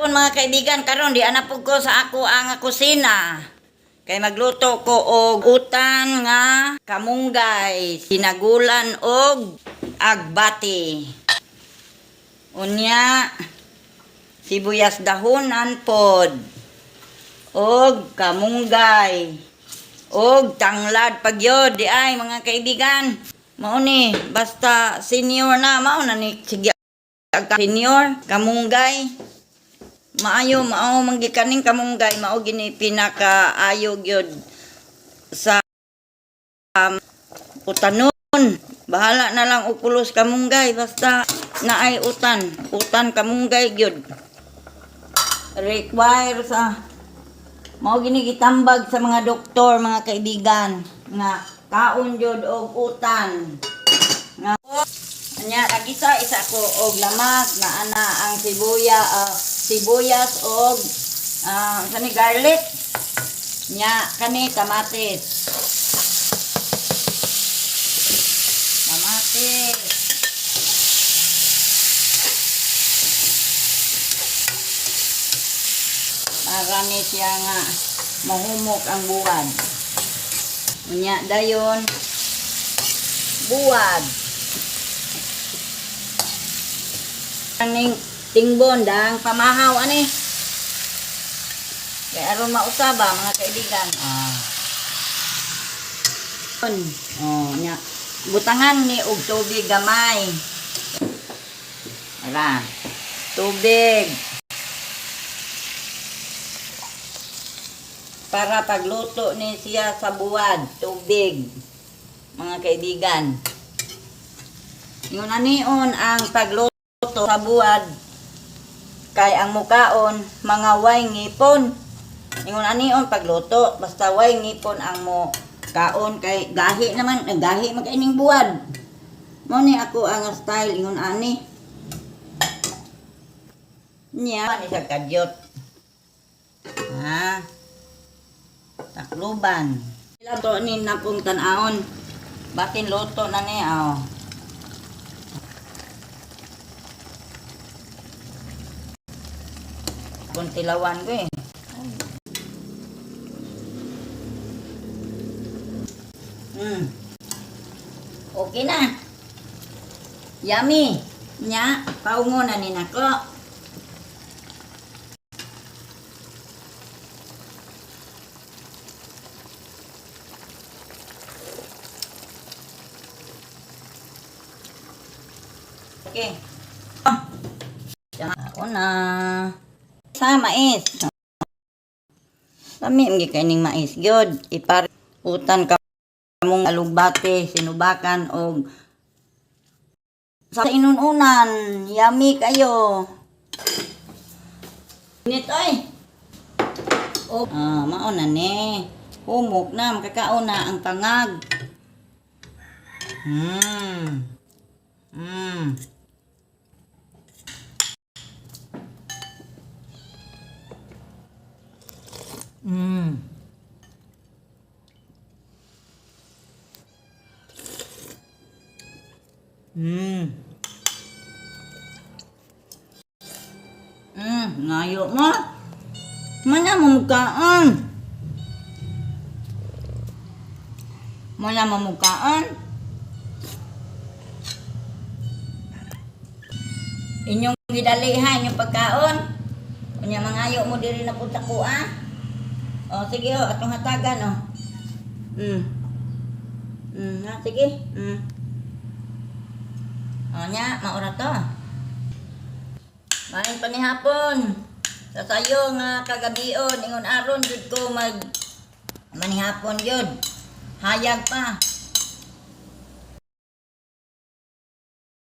Kung mga kaibigan karon di ana pug ko sa ako ang kusina. Kay magluto ko og utan nga kamunggay, sinagulan og agbati. Unya sibuyas dahonan pod og kamunggay og tanglad pagyod di ay mga kaibigan. Mao ni basta senior na mao na ni sige senior, kamunggay. Maayo, mao manggikaning kamunggay, mao gini pinakaayo gyud sa um, utanon. Bahala na lang ukulos kamunggay, basta naay utan. Utan kamunggay gyud. Require sa mao gini gitambag sa mga doktor, mga kaibigan, nga kaon gyud og utan. Nga Anya, agisa isa ko og lamak na ana ang sibuya, ah, sibuyas og ah, kani garlic. Nya kani kamatis. Kamatis. Para ni siya nga mahumok ang buwad. Nya dayon buwad. Ning tingbon dang pamahaw ani. Kay aron mausaba mga kaibigan. Ah. Oh, nya. Butangan ni og tubig gamay. Ara. Tubig. Para pagluto ni siya sa buwad, tubig. Mga kaibigan. Yun anion ang pagluto luto sa buwad kay ang mukaon mga way ngipon. Ingon anion pagluto. Basta way ngipon ang mo kaon kay gahi naman gahi man kaining buwad mo ni ako ang style ingon ani. Niya ni sa kadyot. Ha? Takluban. Sila to ni napong tanahon batin luto na ni oh. Kuntilawan ko eh. Hmm. Okay na. Yummy. Nya, paungo na ni nako. Okay. Ah. Ako na sa mais. Lami ang gikaning mais gyud ipar utan ka mong alugbate sinubakan og sa inununan yummy kayo. Init oy. Oh, ah, mao na ni. Humok na makakaon na ang tangag. Hmm. Hmm. Mm. Mm. Mm, ngayo mo. Mana mamukaan? Mana mamukaan? Inyong gidalihan yung pagkaon. Kunya mangayo mo diri na punta ah. Oh, sige oh, atong hatagan oh. Mm. Mm, ha, sige. Mm. Oh, nya, maura to. Main pa ni hapon. Sa sayo nga kagabion, ingon aron jud ko mag manihapon jud. Hayag pa.